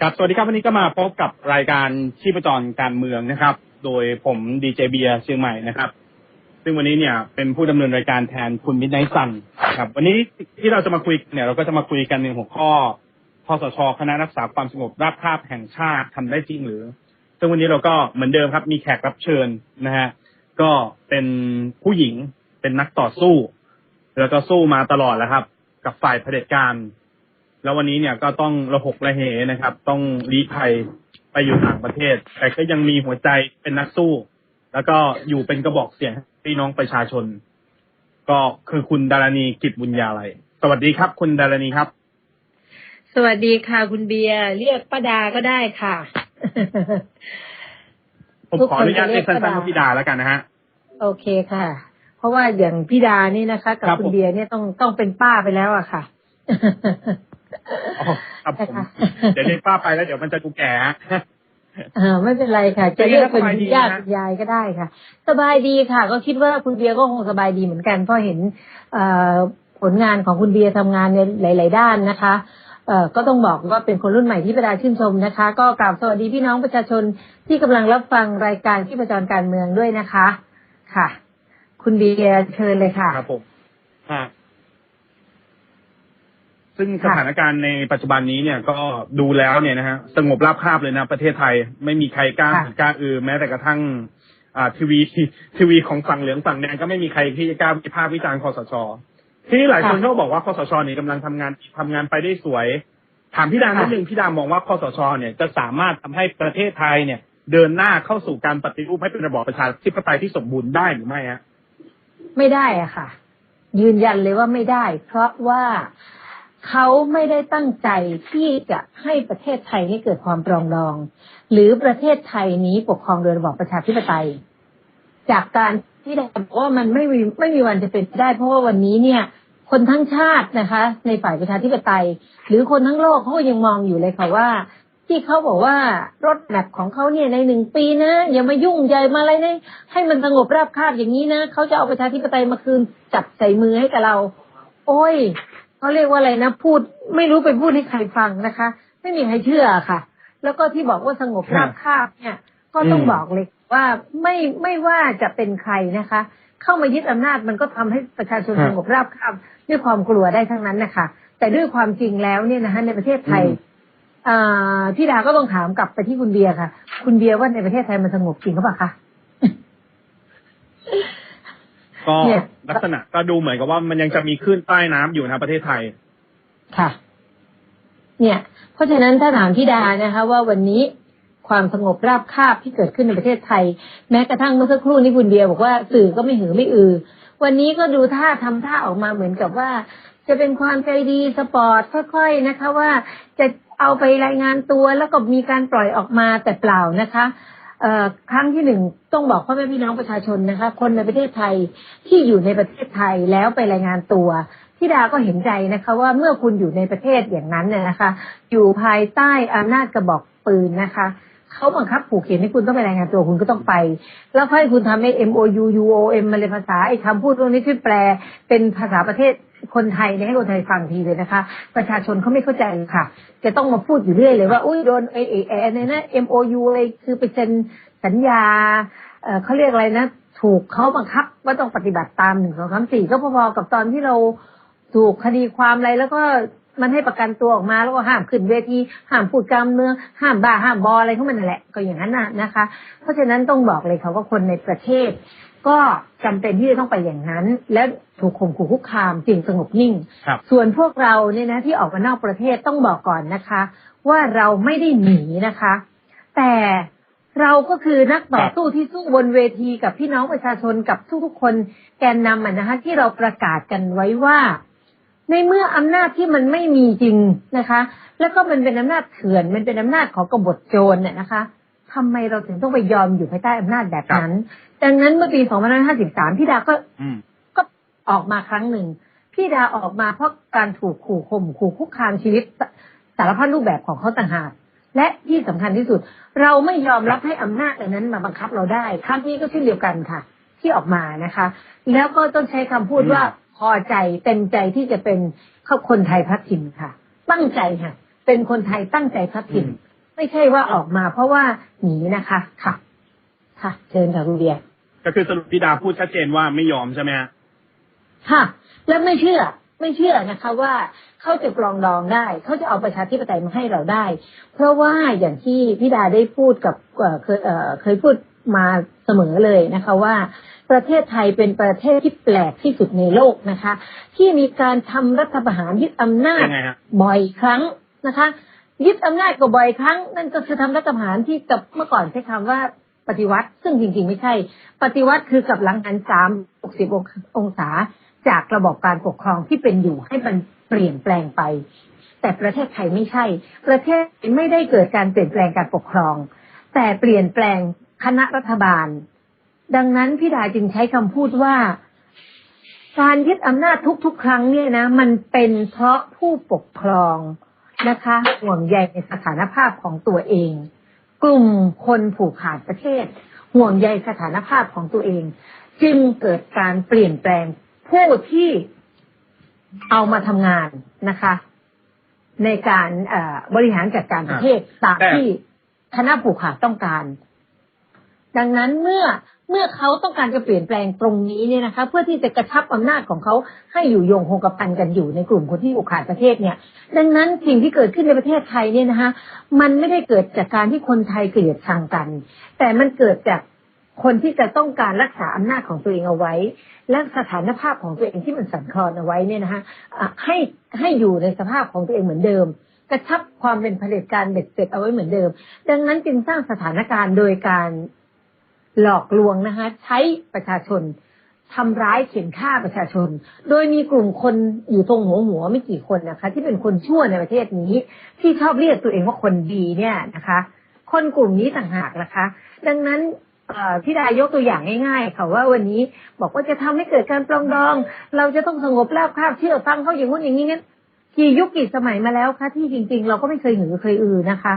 ครับสวัสดีครับวันนี้ก็มาพบกับรายการชีพจรการเมืองนะครับ โดยผมดีเจเบียร์เชียงใหม่นะครับ ซึ่งวันนี้เนี่ยเป็นผู้ดำเนินรายการแทนคุณมิดไนซันครับ วันนี้ที่เราจะมาคุยเนี่ยเราก็จะมาคุยกันในหัวข้อคอสชคณะรักษาความสงบราบคาบแห่งชาติทำได้จริงหรือ ซึ่งวันนี้เราก็เหมือนเดิมครับ มีแขกรับเชิญนะฮะก็เป็นผู้หญิงเป็นนักต่อสู้ แล้วก็สู้มาตลอดแล้วครับ กับฝ่ายเผด็จการ แล้ววันนี้เนี่ยก็ต้องระหกระเหนะครับ ต้องลี้ภัยไปอยู่ต่างประเทศ แต่ก็ยังมีหัวใจเป็นนักสู้ แล้วก็อยู่เป็นกระบอกเสียงให้พี่น้องประชาชน ก็คือคุณดารณีกิจบุญญาลัยสวัสดีครับ คุณดารณีครับ สวัสดีค่ะ คุณเบียร์เรียกป้าดาก็ได้ค่ะ ผมทุกขอคนอนุญาตจะเรีเรียยกกสั้นๆป้าดาว่าพี่ดาแล้วกันนะฮะ โอเคค่ะ เพราะว่าอย่างพี่ดานี่นะคะ กับครับคุณผมเบียร์เนี่ยต้องต้องเป็นป้าไปแล้วอะค่ะอ๋อ ครับผมนะคะเดี๋ยวเรียกป้าไปแล้วเดี๋ยวมันจะดูแก่ฮะเออไม่เป็นไรค่ะเป็จะนไงเรียกเป็นสบายดีญาตินะคุณยายก็ได้ค่ะ สบายดีค่ะ ก็คิดว่าคุณเบียร์ก็คงสบายดีเหมือนกันเพราะเห็นเอ่อผลงานของคุณเบียร์ทำงานในหลาย ๆ ด้านนะคะเอ่อก็ต้องบอกว่าเป็นคนรุ่นใหม่ที่ประดาชื่นชมนะคะ ก็กราบสวัสดีพี่น้องประชาชนที่กำลังรับฟังรายการที่ประจรการเมืองด้วยนะคะ ค่ะ คุณเบียร์เชิญเลยค่ะครับผมฮะ ซึ่งสค่ะถานการณ์ในปัจจุบันนี้เนี่ยก็ดูแล้วเนี่ยนะฮะสงบราบคาบเลยนะประเทศไทยไม่มีใครกล้าค่ะกล้าอือแม้แต่กระทั่งอ่าทีวีทีวีของฝั่งเหลืองฝั่งแดงก็ไม่มีใครที่จะกล้าวิพากษ์วิจารณ์คอสช ทีนี้หลายคนก็บอกว่าคอสชนี่กำลังทำงานทำงานไปได้สวย ถามพี่ดานิดนึงพี่ดามองว่าคอสชเนี่ยจะสามารถทำให้ประเทศไทยเนี่ย เดินหน้าเข้าสู่การปฏิรูปให้เป็นระบอบประชาธิปไตยที่สมบูรณ์ได้หรือไม่ฮะไม่ได้อะค่ะ ยืนยันเลยว่าไม่ได้ เพราะว่า เขาไม่ได้ตั้งใจที่จะให้ประเทศไทยนี้เกิดความปรองดอง หรือประเทศไทยนี้ปกครองโดยระบอบประชาธิปไตย จากการที่เราบอกว่ามันไม่มีไม่มีวันจะเป็นไปได้ เพราะว่าวันนี้เนี่ย คนทั้งชาตินะคะ ในฝ่ายประชาธิปไตย หรือคนทั้งโลกเขายังมองอยู่เลยค่ะว่า ที่เขาบอกว่ารถแมพของเขาเนี่ยในหนึ่งปีนะอย่ามายุ่งใหญ่มาอะไรนะให้มันสงบราบคาบอย่างนี้นะเขาจะเอาประชาธิปไตยมาคืนจับใส่มือให้กับเรา โอ้ย เขาเรียกว่าอะไรนะพูด ไม่รู้ไปพูดให้ใครฟังนะคะ ไม่มีใครเชื่อค่ะ แล้วก็ที่บอกว่าสงบราบคาบเนี่ย ก็ต้องอืมบอกเลยว่าไม่ไม่ว่าจะเป็นใครนะคะ เข้ามายึดอำนาจมันก็ทำให้ประชาชนฮะสงบราบคาบด้วยความกลัวได้ทั้งนั้นนะคะแต่ด้วยความจริงแล้วเนี่ยนะคะในประเทศไทยอืมอ่าพี่ดาก็ต้องถามกลับไปที่คุณเบียร์ค่ะ คุณเบียร์ว่าในประเทศไทยมันสงบจริงหรือเปล่าคะ ก็เนี่ยลักษณะก็ดูเหมือนกับว่ามันยังจะมีคลื่นใต้น้ำอยู่นะประเทศไทย ค่ะ เนี่ย เพราะฉะนั้นถ้าถามพี่ดานะคะ ว่าวันนี้ความสงบราบคาบที่เกิดขึ้นในประเทศไทย แม้กระทั่งเมื่อสักครู่นี้คุณเบียร์บอกว่าสื่อก็ไม่หือไม่อือ วันนี้ก็ดูท่าทำท่าออกมาเหมือนกับว่า จะเป็นความใจดีสปอร์ตค่อยๆนะคะ ว่าจะเอาไปรายงานตัวแล้วก็มีการปล่อยออกมาแต่เปล่านะคะเอ่อ ครั้งที่หนึ่งต้องบอกพ่อแม่พี่น้องประชาชนนะคะ คนในประเทศไทยที่อยู่ในประเทศไทยแล้วไปรายงานตัวพี่ดาก็เห็นใจนะคะว่าเมื่อคุณอยู่ในประเทศอย่างนั้นเนี่ยนะคะ อยู่ภายใต้อำนาจกระบอกปืนนะคะเขาบังคับผูกเขียนให้คุณต้องไปรายงานตัวคุณก็ต้องไป แล้วให้คุณทำให้ MOU UOM มาเลยภาษาไอ้คำพูดพวกนี้ที่แปลเป็นภาษาประเทศ คนไทยเนี่ยให้คนไทยฟังทีเลยนะคะ ประชาชนเขาไม่เข้าใจค่ะ จะต้องมาพูดอยู่เรื่อยเลยว่าอุ้ยโดนไอ้ไอ้ไอ้อะไรนะ MOU อะไรคือไปเซ็นสัญญาเขาเรียกอะไรนะ ถูกเขาบังคับว่าต้องปฏิบัติตามหนึ่งสองสามสี่ก็พอๆกับตอนที่เราถูกคดีความอะไรแล้วก็มันให้ประกันตัวออกมาแล้วก็ห้ามขึ้นเวทีห้ามพูดการเมืองห้ามบ้าห้ามบออะไรของมันนั่นแหละก็อย่างนั้นน่ะนะคะ เพราะฉะนั้นต้องบอกเลยค่ะว่าคนในประเทศ ก็จำเป็นที่จะต้องไปอย่างนั้น และถูกข่มขู่คุกคามจึงสงบนิ่งครับส่วนพวกเราเนี่ยนะที่ออกมานอกประเทศต้องบอกก่อนนะคะ ว่าเราไม่ได้หนีนะคะ แต่เราก็คือนักต่อสู้ที่สู้บนเวทีกับพี่น้องประชาชนกับทุกๆคนแกนนำอะนะคะที่เราประกาศกันไว้ว่า ในเมื่ออำนาจที่มันไม่มีจริงนะคะ แล้วก็มันเป็นอำนาจเถื่อน มันเป็นอำนาจของกบฏโจรเนี่ยนะคะทำไมเราถึงต้องไปยอมอยู่ภายใต้อำนาจแบบนั้น ดังนั้นเมื่อปี 2553 พี่ดาก็อืมก็ออกมาครั้งหนึ่ง พี่ดาออกมาเพราะการถูกขู่ข่มขู่คุกคามชีวิตสสารพัดรูปแบบของเขาต่างหาก และที่สำคัญที่สุด เราไม่ยอมรับให้อำนาจอันนั้นมาบังคับเราได้ครั้งนี้ก็เช่นเดียวกันค่ะ ที่ออกมานะคะ แล้วก็ต้องใช้คำพูดว่าพอใจเต็มใจที่จะเป็นคนไทยพัฒถิ่นค่ะ ตั้งใจค่ะ เป็นคนไทยตั้งใจพัฒถิ่นอืมไม่ใช่ว่าออกมาเพราะว่าหนีนะคะค่ะ ค่ะ เชิญค่ะคุณเบียร์ ก็คือสรุปพี่ดาพูดชัดเจนว่าไม่ยอมใช่ไหมฮะค่ะ แล้วไม่เชื่อ ไม่เชื่อนะคะว่าเขาจะปรองดองได้ เขาจะเอาประชาธิปไตยมาให้เราได้ เพราะว่าอย่างที่พี่ดาได้พูดกับเอ่อเคยเอ่อเคยพูดมาเสมอเลยนะคะว่าประเทศไทยเป็นประเทศที่แปลกที่สุดในโลกนะคะ ที่มีการทำรัฐประหารยึดอำนาจยังไงฮะบ่อยครั้งนะคะยึดอำนาจก็บ่อยครั้ง นั่นก็คือทำรัฐประหารที่กับเมื่อก่อนใช้คำว่า ปฏิวัติ ซึ่งจริงๆไม่ใช่ ปฏิวัติคือกับหลังหันสามหกสิบองศาจากระบอบการปกครองที่เป็นอยู่ให้มันเปลี่ยนแปลงไป แต่ประเทศไทยไม่ใช่ ประเทศไทยไม่ได้เกิดการเปลี่ยนแปลงการปกครอง แต่เปลี่ยนแปลงคณะรัฐบาล ดังนั้นพี่ดาจึงใช้คำพูดว่า การยึดอำนาจทุกๆ ครั้งเนี่ยนะ มันเป็นเพราะผู้ปกครองนะคะห่วงใยในสถานภาพของตัวเอง กลุ่มคนผูกขาดประเทศ ห่วงใยสถานภาพของตัวเอง จึงเกิดการเปลี่ยนแปลงผู้ที่เอามาทำงานนะคะ ในการเอ่อบริหารจัดการประเทศตามแต่ที่คณะผูกขาดต้องการ ดังนั้นเมื่อ เมื่อเขาต้องการจะเปลี่ยนแปลงตรงนี้เนี่ยนะคะ เพื่อที่จะกระชับอำนาจของเขาให้อยู่ยงคงกระพันกันอยู่ในกลุ่มคนที่ผูกขาดประเทศเนี่ย ดังนั้นสิ่งที่เกิดขึ้นในประเทศไทยเนี่ยนะคะมันไม่ได้เกิดจากการที่คนไทยเกลียดชังกัน แต่มันเกิดจากคนที่จะต้องการรักษาอำนาจของตัวเองเอาไว้ และสถานภาพของตัวเองที่มันสั่นคลอนเอาไว้เนี่ยนะคะอะให้ให้อยู่ในสภาพของตัวเองเหมือนเดิม กระชับความเป็นเผด็จการเบ็ดเสร็จเอาไว้เหมือนเดิม ดังนั้นจึงสร้างสถานการณ์โดยการ หลอกลวงนะคะใช้ประชาชนทำร้ายเข็นฆ่าประชาชน โดยมีกลุ่มคนอยู่ตรงหัวหัวไม่กี่คนนะคะ ที่เป็นคนชั่วในประเทศนี้ ที่ชอบเรียกตัวเองว่าคนดีเนี่ยนะคะ คนกลุ่มนี้ต่างหากนะคะ ดังนั้นเอ่อพี่ดายกตัวอย่างง่ายๆค่ะว่าวันนี้บอกว่าจะทำให้เกิดการปรองดอง เราจะต้องสงบราบคาบเชื่อฟังเขาอย่างนู้นอย่างนี้งั้นกี่ยุคกี่สมัยมาแล้วคะที่จริงๆ เราก็ไม่เคยหือเคยอือนะคะ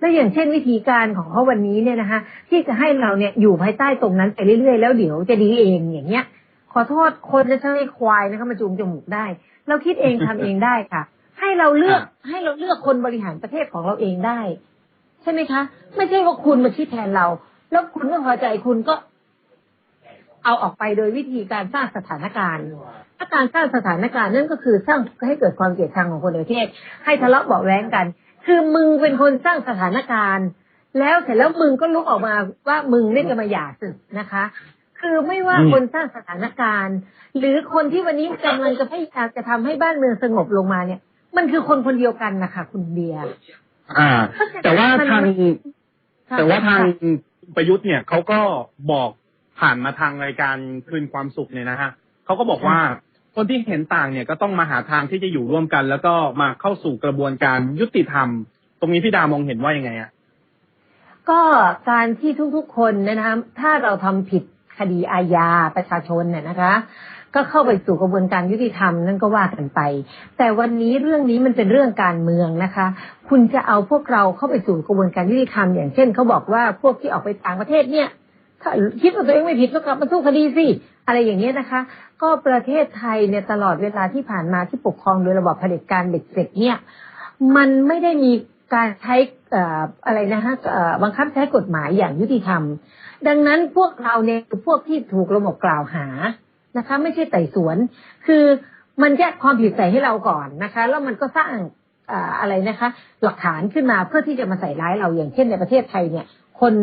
และอย่างเช่นวิธีการของเขาวันนี้เนี่ยนะคะที่จะให้เราเนี่ยอยู่ภายใต้ตรงนั้นไปเรื่อยๆ แล้วเดี๋ยวจะดีเองอย่างเงี้ย ขอโทษคนและช่างให้ควายนะคะมาจูงจมูกได้ เราคิดเองทำเองได้ค่ะ ให้เราเลือกให้เราเลือกคนบริหารประเทศของเราเองได้ ใช่ไหมคะ ไม่ใช่ว่าคุณมาคิดแทนเรา แล้วคุณไม่พอใจคุณก็ เอาออกไปโดยวิธีการสร้างสถานการณ์ถ้าการสร้างสถานการณ์นั่นก็คือสร้างให้เกิดความเกลียดชังของคนในประเทศ ให้ทะเลาะเบาะแว้งกัน คือมึงเป็นคนสร้างสถานการณ์ แล้วเสร็จแล้วมึงก็ลุกออกมาว่ามึงเนี่ยจะมาหย่าศึกนะคะ คือไม่ว่าอืมคนสร้างสถานการณ์ หรือคนที่วันนี้กำลังจะพยายามจะทำให้บ้านเมืองสงบลงมาเนี่ย มันคือคนคนเดียวกันนะคะคุณเบียร์อ่า แต่ว่าทางค่ะแต่ว่าทางประยุทธ์เนี่ยเขาก็บอกผ่านมาทางรายการคืนความสุขเนี่ยนะฮะเขาก็บอกว่า คนที่เห็นต่างเนี่ยก็ต้องมาหาทางที่จะอยู่ร่วมกัน แล้วก็มาเข้าสู่กระบวนการยุติธรรม ตรงนี้พี่ดามองเห็นว่ายังไงอะก็การที่ทุกๆคนนยนะคะถ้าเราทำผิดคดีอาญาประชาชนเนี่ยนะคะ ก็เข้าไปสู่กระบวนการยุติธรรมนั่นก็ว่ากันไป แต่วันนี้เรื่องนี้มันเป็นเรื่องการเมืองนะคะ คุณจะเอาพวกเราเข้าไปสู่กระบวนการยุติธรรม อย่างเช่นเขาบอกว่าพวกที่ออกไปต่างประเทศเนี่ยถ้าคิดว่าตัวเองไม่ผิดก็กลับมาสู้คดีสิ อะไรอย่างเงี้ยนะคะ ก็ประเทศไทยเนี่ยตลอดเวลาที่ผ่านมาที่ปกครองโดยระบอบเผด็จการเบ็ดเสร็จเนี่ยมันไม่ได้มีการใช้อ่ออะไรนะฮะอ่อบังคับใช้กฎหมายอย่างยุติธรรม ดังนั้นพวกเราเนี่ยคือพวกที่ถูกระบบกล่าวหานะคะ ไม่ใช่ไต่สวน คือมันแยกความผิดใส่ให้เราก่อนนะคะ แล้วมันก็สร้างอ่ออะไรนะคะ หลักฐานขึ้นมาเพื่อที่จะมาใส่ร้ายเราอย่างเช่นในประเทศไทยเนี่ย คน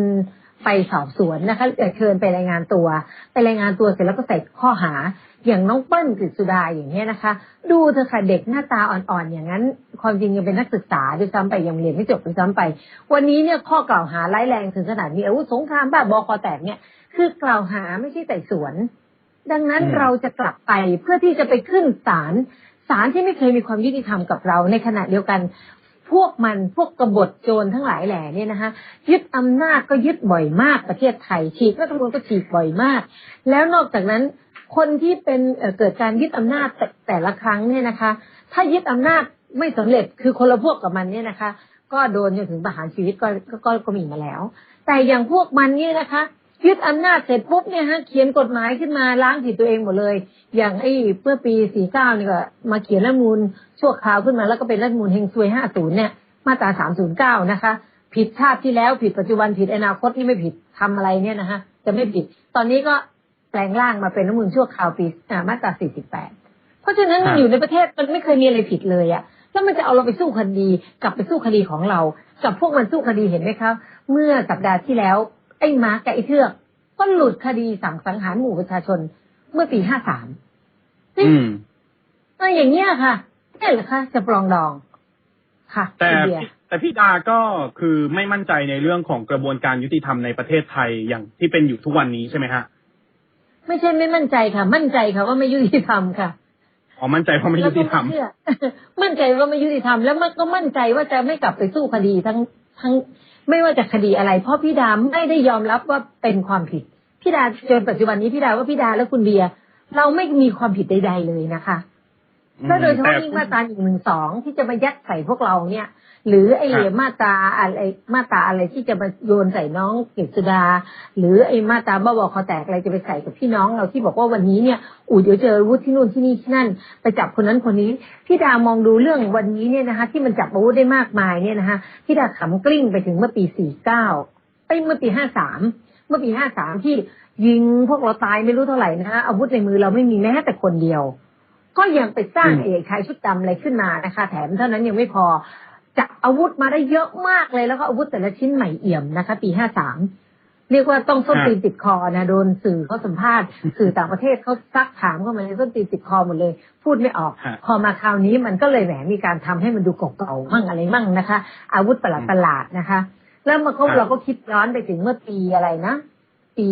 ไปสอบสวนนะคะเอ่อเชิญไปรายงานตัว ไปรายงานตัวเสร็จแล้วก็ใส่ข้อหา อย่างน้องเปิ้ลกฤษสุดาอย่างเงี้ยนะคะ ดูเธอะค่ะเด็กหน้าตาอ่อนๆอย่างนั้น ความจริงยังเป็นนักศึกษาด้วยซ้ำไปยังเรียนไม่จบด้วยซ้ำไป วันนี้เนี่ยข้อกล่าวหาร้ายแรงถึงขนาดมีอาวุธสงครามบ้าบอคอแตกเนี่ยคือกล่าวหาไม่ใช่ไต่สวน ดังนั้นอืมเราจะกลับไปเพื่อที่จะไปขึ้นศาลศาลที่ไม่เคยมีความยุติธรรมกับเราในขณะเดียวกัน พวกมันพวกกบฏโจรทั้งหลายแหล่เนี่ยนะคะยึดอำนาจก็ยึดบ่อยมากประเทศไทยฉีกรัฐธรรมนูญก็ฉีกบ่อยมาก แล้วนอกจากนั้นคนที่เป็นเเกิดการยึดอำนาจแต่แต่ละครั้งเนี่ยนะคะ ถ้ายึดอำนาจไม่สำเร็จคือคนละพวกกับมันเนี่ยนะคะ ก็โดนจนถึงประหารชีวิตก็ก็ก็ก็มีมาแล้ว แต่อย่างพวกมันเนี่ยนะคะยึดอำนาจเสร็จปุ๊บเนี่ยฮะเขียนกฎหมายขึ้นมาล้างผิดตัวเองหมดเลย อย่างไอ้เมื่อปี49นี่ก็มาเขียนรัฐธรรมนูลชั่วคราวขึ้นมาแล้วก็เป็นรัฐธรรมนูลเฮงซวย50เนี่ย มาตรา309นะคะ ผิดชาติที่แล้วผิดปัจจุบันผิดอนาคตนี่ไม่ผิดทำอะไรเนี่ยนะฮะจะไม่ผิด ตอนนี้ก็แปลงร่างมาเป็นรัฐธรรมนูญชั่วคราวปีอ่ามาตรา48เพราะฉะนั้นมันอยู่ในประเทศมันไม่เคยมีอะไรผิดเลยอะแล้วมันจะเอาเราไปสู้คดี กลับไปสู้คดีของเรา กับพวกมันสู้คดีเห็นไหมครับเมื่อสัปดาห์ที่แล้ว ไอ้ม้ากับไอ้เทือก ก็หลุดคดีสั่งสังหารหมู่ประชาชนเมื่อปี53อืม เอออย่างเงี้ยค่ะนี่แหละค่ะ จะปรองดอง ค่ะแต่คุณเบียร์แต่พี่ดาก็คือไม่มั่นใจในเรื่องของกระบวนการยุติธรรมในประเทศไทยอย่างที่เป็นอยู่ทุกวันนี้ใช่ไหมฮะไม่ใช่ไม่มั่นใจค่ะ มั่นใจค่ะว่าไม่ยุติธรรมค่ะอ๋อมั่นใจเพราะไม่ยุติธรรมแล้วก็ไเชื่อมั่นใจว่าไม่ยุติธรรมแล้วมันก็มั่นใจว่าจะไม่กลับไปสู้คดีทั้งทั้งไม่ว่าจะคดีอะไร เพราะพี่ดาไม่ได้ยอมรับว่าเป็นความผิดพี่ดาจนปัจจุบันนี้พี่ดาว่าพี่ดาและคุณเบียร์ เราไม่มีความผิดใด ๆ เลยนะคะแล้วโดยเฉพาะยิ่งมาตราหนึ่งหนึ่งสองที่จะมายัดใส่พวกเราเนี่ย หรือไอ้ครับมาตราอะไรมาตราอะไรที่จะมาโยนใส่น้องเกษดา หรือไอ้มาตราบ้าบอคอแตกอะไรจะไปใส่กับพี่น้องเราที่บอกว่าวันนี้เนี่ยอูเดี๋ยวเจออาวุธที่นู่นที่นี่ที่นั่น ไปจับคนนั้นคนนี้พี่ดามองดูเรื่องวันนี้เนี่ยนะคะ ที่มันจับอาวุธได้มากมายเนี่ยนะคะพี่ดาขำกลิ้งไปถึงเมื่อปีสี่เก้าไอ้ยเมื่อปีห้าสามเมื่อปีห้าสามที่ ยิงพวกเราตายไม่รู้เท่าไหร่นะคะอาวุธในมือเราไม่มีแม้แต่คนเดียว ก็ยังไปสร้างอืมเอกชายชุดดำอะไรขึ้นมานะคะ แถมเท่านั้นยังไม่พอจะอาวุธมาได้เยอะมากเลยแล้วก็อาวุธแต่ละชิ้นใหม่เอี่ยมนะคะ ปีห้าสามเรียกว่าต้องส้นตีนติดคอนะโดนสื่อเขาสัมภาษณ์สื่อต่างประเทศเขาซักถามเข้ามาเลยส้นตีนติดคอหมดเลย พูดไม่ออกฮะพอมาคราวนี้มันก็เลยแหมมีการทำให้มันดูเก่าๆมั่งอะไรมั่งนะคะ อาวุธประหลาดประหลาดๆนะคะ แล้วมันก็ครับเราก็คิดย้อนไปถึงเมื่อปีอะไรนะ ปี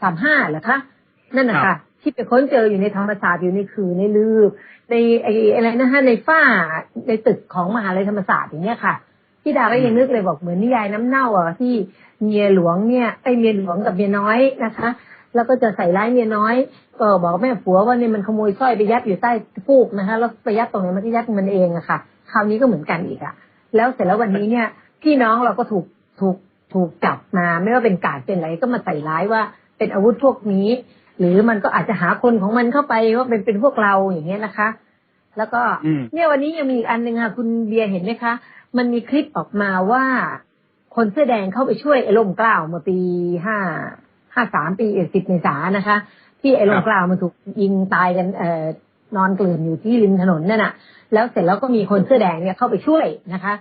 สามห้าเหรอคะ นั่นนะครัคะบที่ไปค้นเจออยู่ในธรรมศาสตร์อยู่ในคือในลือในไอ้อะไรนะฮะในฝ้าในตึกของมหาลัยธรรมศาสตร์อย่างเงี้ยค่ะพี่ดาก็ยังนึกเลยบอกเหมือนนิยายน้ำเน่าอะที่เมียหลวงเนี่ยไอ้เมียหลวงกับเมียน้อยนะคะ แล้วก็จะใส่ร้ายเมียน้อย ก็บอกแม่ผัวว่าเนี่ยมันขโมยสร้อยไปยัดอยู่ใต้ฟูกนะคะแล้วไปยัดตรงไหนมันก็ยัดมันเองอะค่ะ คราวนี้ก็เหมือนกันอีกอะแล้วเสร็จแล้ววันนี้เนี่ยพี่น้องเราก็ถูกถูก ถูกจับมาไม่ว่าเป็นกาดเป็นอะไรก็มาใส่ร้ายว่าเป็นอาวุธพวกนี้ หรือมันก็อาจจะหาคนของมันเข้าไปว่าเป็นเป็นพวกเราอย่างเงี้ยนะคะ แล้วก็อืมเนี่ยวันนี้ยังมีอีกอันหนึ่งค่ะคุณเบียร์เห็นไหมคะ มันมีคลิปออกมาว่า คนเสื้อแดงเข้าไปช่วยไอ้ลมเกล้าวเมื่อปีห้าห้าสามปีสิบเมษายนนะคะ ที่ไอ้ลมเกล้าวมันถูกยิงตายกันเอ่อนอนเกลื่อนอยู่ที่ริมถนนนั่นน่ะ แล้วเสร็จแล้วก็มีคนเสื้อแดงเนี่ยเข้าไปช่วยนะคะ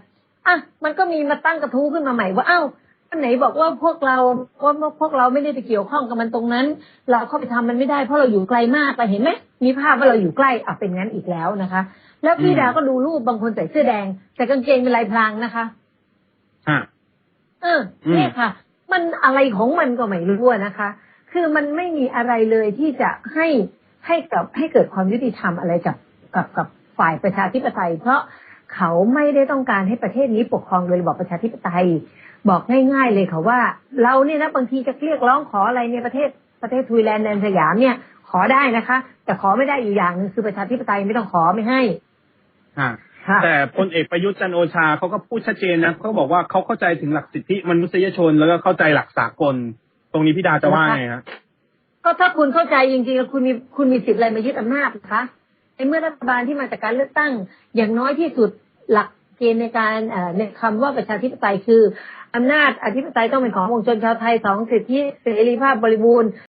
อะ มันก็มีมาตั้งกระทู้ขึ้นมาใหม่ว่า เอ้าอัน ไหนบอกว่าพวกเราว่าพวกเราไม่ได้ไปเกี่ยวข้องกับมันตรงนั้น เราเข้าไปทำมันไม่ได้เพราะเราอยู่ไกลมากไปเห็นไหมมีภาพว่าเราอยู่ใกล้อะเป็นงั้นอีกแล้วนะคะ แล้วพี่อืมดาก็ดูรูปบางคนใส่เสื้อแดง แต่กางเกงเป็นลายพรางนะคะฮะเอออืมเนี่ยค่ะ มันอะไรของมันก็ไม่รู้อะนะคะ คือมันไม่มีอะไรเลยที่จะให้ให้กับให้เกิดความยุติธรรมอะไรกับกับกับฝ่ายประชาธิปไตย เพราะเขาไม่ได้ต้องการให้ประเทศนี้ปกครองโดยระบอบประชาธิปไตย บอกง่ายๆเลยค่ะว่า เราเนี่ยนะบางทีจะเรียกร้องขออะไรในประเทศประเทศทวีแลนด์แดนสยามเนี่ย ขอได้นะคะ แต่ขอไม่ได้อยู่อย่างหนึงคือประชาธิปไตยไม่ต้องขอไม่ให้ฮะค่ะแต่พลเอกประยุทธ์จันทร์โอชาเขาก็พูดชัดเจนนะเขาบอกว่าเขาเข้าใจถึงหลักสิทธิมนุษยชนแล้วก็เข้าใจหลักสากล ตรงนี้พี่ดาจะว่าไงฮะก็ถ้าคุณเข้าใจจริงๆแล้วคุณมีคุณมีสิทธิ์อะไรมายึดอำนาจนะคะในเมื่อรัฐบาลที่มาจากการเลือกตั้งอย่างน้อยที่สุดหลักเกณฑ์ในการเอ่อในคำว่าประชาธิปไตยคือ อำนาจอธิปไตยต้องเป็นของวงชนชาวไทยสองสิทธิเสรีภาพบริบูรณ์